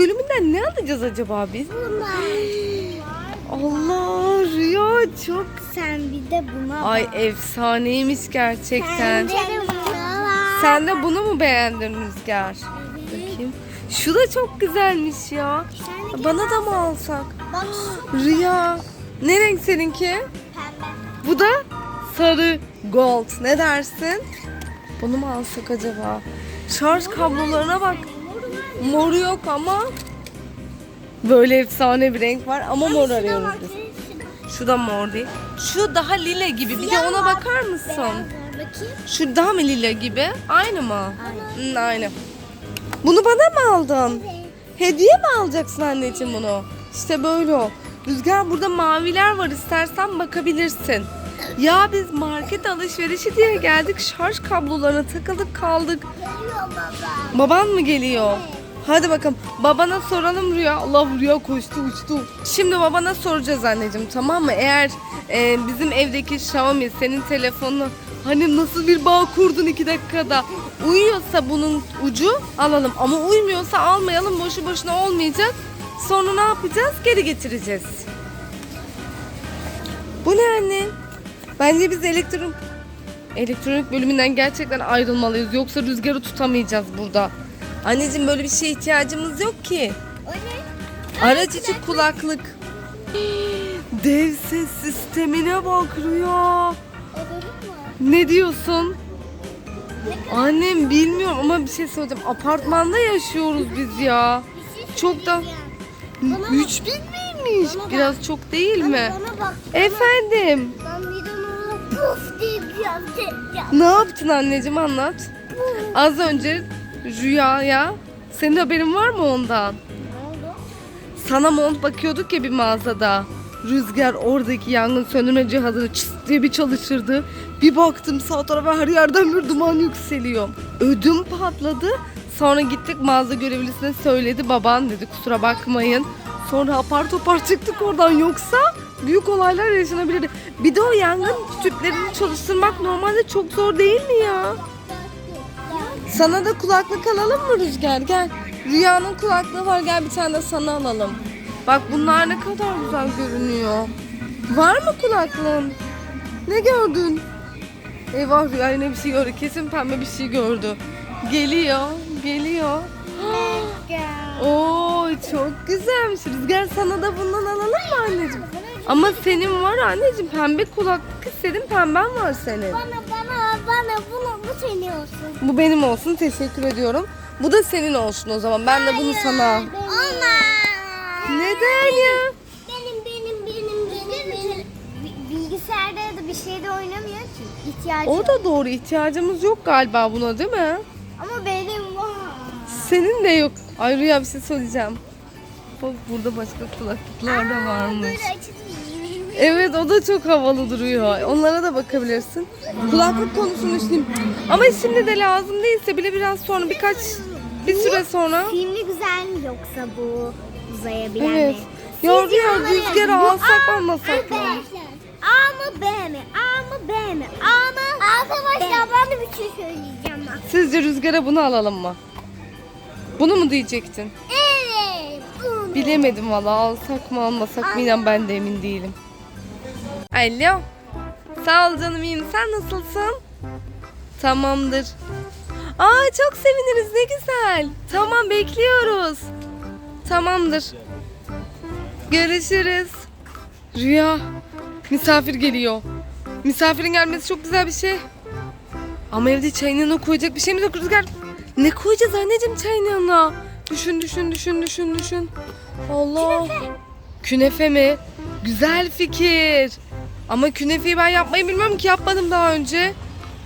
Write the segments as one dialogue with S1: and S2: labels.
S1: bölümünden ne alacağız acaba biz? Allah Rüya çok
S2: Sen bir de buna
S1: Ay
S2: bak.
S1: efsaneymiş gerçekten.
S2: Sen de buna bak.
S1: Sen de bunu mu beğendin Rüzgar? Bakayım. Şu da çok güzelmiş ya.
S2: Sen de
S1: Bana da mı alsak?
S2: Bak
S1: Rüya. Ne renk seninki?
S2: pembe.
S1: Bu da sarı gold. Ne dersin? Bunu mu alsak acaba? Şarj kablolarına bak. Mor yok ama böyle efsane bir renk var ama mor arıyoruz biz. Şu da mor değil. Şu daha lila gibi. Bir de
S2: Siyah
S1: ona
S2: var,
S1: bakar mısın?
S2: Bakayım.
S1: Şu daha mı lila gibi? Aynı mı? Hı, aynı. Bunu bana mı aldın? Hediye mi alacaksın anneciğim bunu? İşte böyle o. Rüzgar burada maviler var istersen bakabilirsin. Ya biz market alışverişi diye geldik şarj kablolarına takıldık kaldık.
S2: Geliyor baba.
S1: Baban mı geliyor? Hadi bakalım. Babana soralım Rüya. Allah Rüya koştu uçtu. Şimdi babana soracağız anneciğim tamam mı? Eğer e, bizim evdeki Xiaomi senin telefonunu hani nasıl bir bağ kurdun iki dakikada uyuyorsa bunun ucu alalım. Ama uymuyorsa almayalım boşu boşuna olmayacak. Sonra ne yapacağız? Geri getireceğiz. Bu ne anne? Bence biz elektronik elektronik bölümünden gerçekten ayrılmalıyız. Yoksa rüzgarı tutamayacağız burada. Anneciğim böyle bir şeye ihtiyacımız yok ki.
S2: O ne?
S1: İçi kulaklık. Dev ses sistemine bak Rüya. Ne diyorsun? Annem bilmiyorum ama bir şey söyleyeceğim. Apartmanda yaşıyoruz biz ya. Çok da...
S2: Bana bak.
S1: 3000 miymiş?
S2: Bana bak.
S1: Biraz çok değil mi?
S2: Bana bak.
S1: Efendim.
S2: Ben bir de ona puf diye bir yapacağım.
S1: Ne yaptın anneciğim anlat. Az önce Rüya'ya senin haberin var mı ondan?
S2: Ne oldu?
S1: Sana mont bakıyorduk ya bir mağazada. Rüzgar oradaki yangın söndürme cihazını çıt diye bir çalıştırdı. Bir baktım sağ tarafa her yerden bir duman yükseliyor. Ödüm patladı. Sonra gittik mağaza görevlisine söyledi. Baban dedi kusura bakmayın. Sonra apar topar çıktık oradan yoksa büyük olaylar yaşanabilirdi. Bir de o yangın tüplerini çalıştırmak normalde çok zor değil mi ya? Sana da kulaklık alalım mı Rüzgar? Gel. Rüyanın kulaklığı var. Gel bir tane de sana alalım. Bak bunlar ne kadar güzel görünüyor. Var mı kulaklığın? Ne gördün? Eyvah Rüya yine bir şey gördü. Kesin pembe bir şey gördü. Geliyor, geliyor. Oo çok güzelmiş. Rüzgar sana da bundan alalım mı anneciğim? Ama senin var anneciğim. Pembe kulaklık istedim. Pemben var senin.
S2: Bana bana bana bunu bu senin olsun.
S1: Bu benim olsun. Teşekkür ediyorum. Bu da senin olsun o zaman. Ben de bunu sana.
S2: Olmaz.
S1: Neden ya?
S2: Benim benim benim benim benim. Bi- Bilgisayarda ya da bir şeyde oynamıyor ki. İhtiyacı
S1: O
S2: yok.
S1: da doğru. ihtiyacımız yok galiba buna değil mi?
S2: Ama benim var.
S1: Senin de yok. Ay Rüya bir şey söyleyeceğim. Bak burada başka kulaklıklar da varmış.
S2: Böyle açılıyor.
S1: Evet o da çok havalı duruyor. Onlara da bakabilirsin. Kulaklık konusunu düşüneyim. Ama şimdi de lazım değilse bile biraz sonra birkaç bir süre sonra.
S2: Filmli güzel mi yoksa bu uzayabilen
S1: Evet.
S2: mi?
S1: Rüya
S2: onları-
S1: rüzgarı alsak almasak mı?
S2: A mı B mi? A mı B mi? A mı? Arkadaşlar ben de bir şey söyleyeceğim bak.
S1: Sizce rüzgara bunu alalım mı? Bunu mu diyecektin?
S2: Evet. bunu.
S1: Bilemedim valla alsak mı almasak mı inan ben de emin değilim. Alo. Sağ ol canım iyiyim. Sen nasılsın? Tamamdır. Aa çok seviniriz ne güzel. Tamam bekliyoruz. Tamamdır. Görüşürüz. Rüya. Misafir geliyor. Misafirin gelmesi çok güzel bir şey. Ama evde çayın yanına koyacak bir şey mi yok Rüzgar? Ne koyacağız anneciğim çayın yanına? Düşün düşün düşün düşün düşün. Allah. Künefe. mi? Güzel fikir. Ama künefeyi ben yapmayı bilmiyorum ki yapmadım daha önce.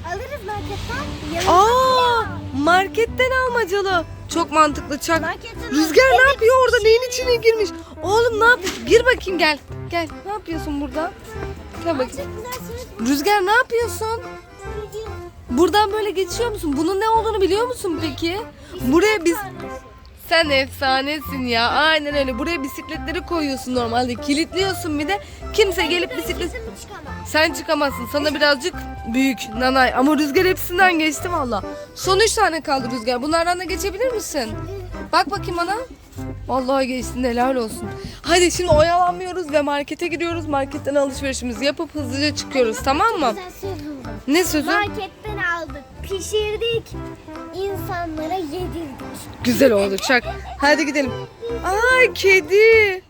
S2: Alırız marketten.
S1: Aa, marketten almacalı. Çok mantıklı çak.
S2: Marketten
S1: Rüzgar ne yapıyor orada? Neyin içine girmiş? Oğlum ne yapıyorsun? Gir bakayım gel. Gel. Ne yapıyorsun burada? Gel bakayım. Rüzgar ne yapıyorsun? Buradan böyle geçiyor musun? Bunun ne olduğunu biliyor musun peki? Buraya biz sen efsanesin ya. Aynen öyle. Buraya bisikletleri koyuyorsun normalde. Kilitliyorsun bir de. Kimse gelip bisiklet... Sen çıkamazsın. Sana birazcık büyük nanay. Ama Rüzgar hepsinden geçti valla. Son üç tane kaldı Rüzgar. Bunlardan da geçebilir misin? Bak bakayım bana. Vallahi geçtin helal olsun. Hadi şimdi oyalanmıyoruz ve markete giriyoruz. Marketten alışverişimizi yapıp hızlıca çıkıyoruz tamam mı? Ne sözü?
S2: Marketten aldık, pişirdik, insanlara yedirdik.
S1: Güzel olacak. Hadi gidelim. Aa kedi.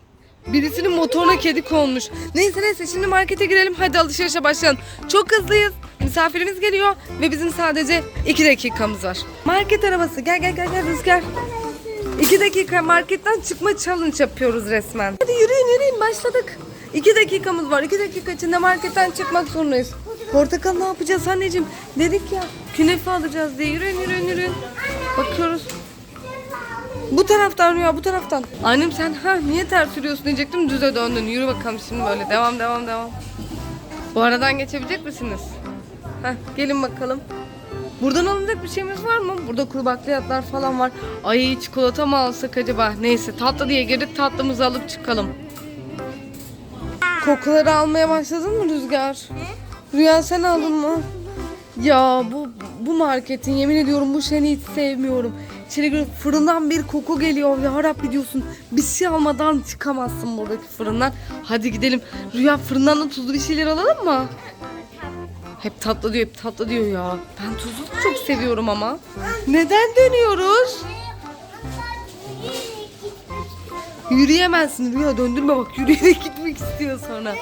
S1: Birisinin motoruna kedi konmuş. Neyse neyse şimdi markete girelim. Hadi alışverişe başlayalım. Çok hızlıyız. Misafirimiz geliyor ve bizim sadece iki dakikamız var. Market arabası gel gel gel gel Rüzgar. İki dakika marketten çıkma challenge yapıyoruz resmen. Hadi yürüyün yürüyün başladık. İki dakikamız var. İki dakika içinde marketten çıkmak zorundayız. Portakal ne yapacağız anneciğim? Dedik ya künefe alacağız diye. Yürüyün yürüyün yürüyün. Bakıyoruz. Bu taraftan Rüya bu taraftan. Annem sen ha niye ters yürüyorsun diyecektim düze döndün. Yürü bakalım şimdi böyle devam devam devam. Bu aradan geçebilecek misiniz? Heh, gelin bakalım. Buradan alınacak bir şeyimiz var mı? Burada kuru bakliyatlar falan var. Ay çikolata mı alsak acaba? Neyse tatlı diye girdik tatlımızı alıp çıkalım. Kokuları almaya başladın mı Rüzgar? Rüya sen aldın mı? Ya bu bu marketin yemin ediyorum bu şeyini hiç sevmiyorum. İçeri fırından bir koku geliyor ya Rabbi diyorsun. Bir şey almadan çıkamazsın buradaki fırından. Hadi gidelim. Rüya fırından da tuzlu bir şeyler alalım mı? Hep tatlı diyor, hep tatlı diyor ya. Ben tuzlu da çok seviyorum ama. Neden dönüyoruz? Yürüyemezsin Rüya döndürme bak yürüyerek gitmek istiyor sonra.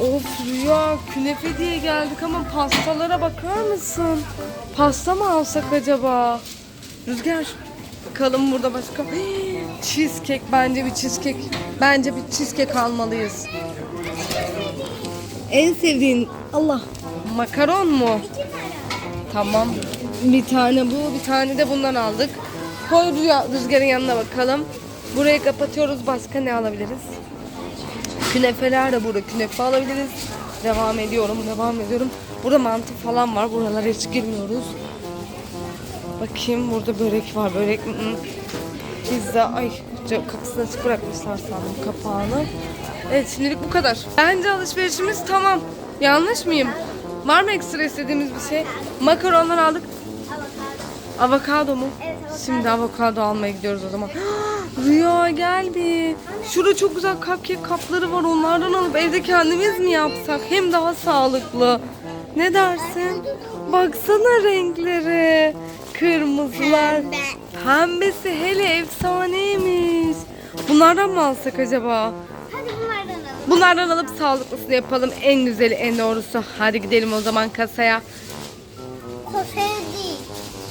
S1: Of Rüya künefe diye geldik ama pastalara bakar mısın? Pasta mı alsak acaba? Rüzgar bakalım burada başka. Hii, cheesecake bence bir cheesecake. Bence bir cheesecake almalıyız. En sevdiğin Allah makaron mu? Tamam. Bir tane bu, bir tane de bundan aldık. Koy rüzgarın yanına bakalım. Burayı kapatıyoruz. Başka ne alabiliriz? Künefeler de burada. Künefe alabiliriz. Devam ediyorum, devam ediyorum. Burada mantı falan var. Buralara hiç girmiyoruz. Bakayım burada börek var. Börek. Pizza. Ay kapısını açık bırakmışlar sandım kapağını. Evet şimdilik bu kadar. Bence alışverişimiz tamam. Yanlış mıyım? Var mı ekstra istediğimiz bir şey? Makaronlar aldık. Avokado mu?
S2: Evet, avokado.
S1: Şimdi avokado almaya gidiyoruz o zaman. Rüya gel bir. Şurada çok güzel cupcake kapları var. Onlardan alıp evde kendimiz mi yapsak? Hem daha sağlıklı. Ne dersin? Baksana renkleri. Kırmızılar.
S2: Pembe.
S1: Pembesi hele efsaneymiş. Bunlardan mı alsak acaba?
S2: Hadi bunlardan alalım.
S1: Bunlardan alıp sağlıklısını yapalım. En güzeli, en doğrusu. Hadi gidelim o zaman kasaya.
S2: Kofre değil.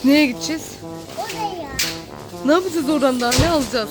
S1: Nereye gideceğiz? Ne yapacağız oradan daha? Ne alacağız?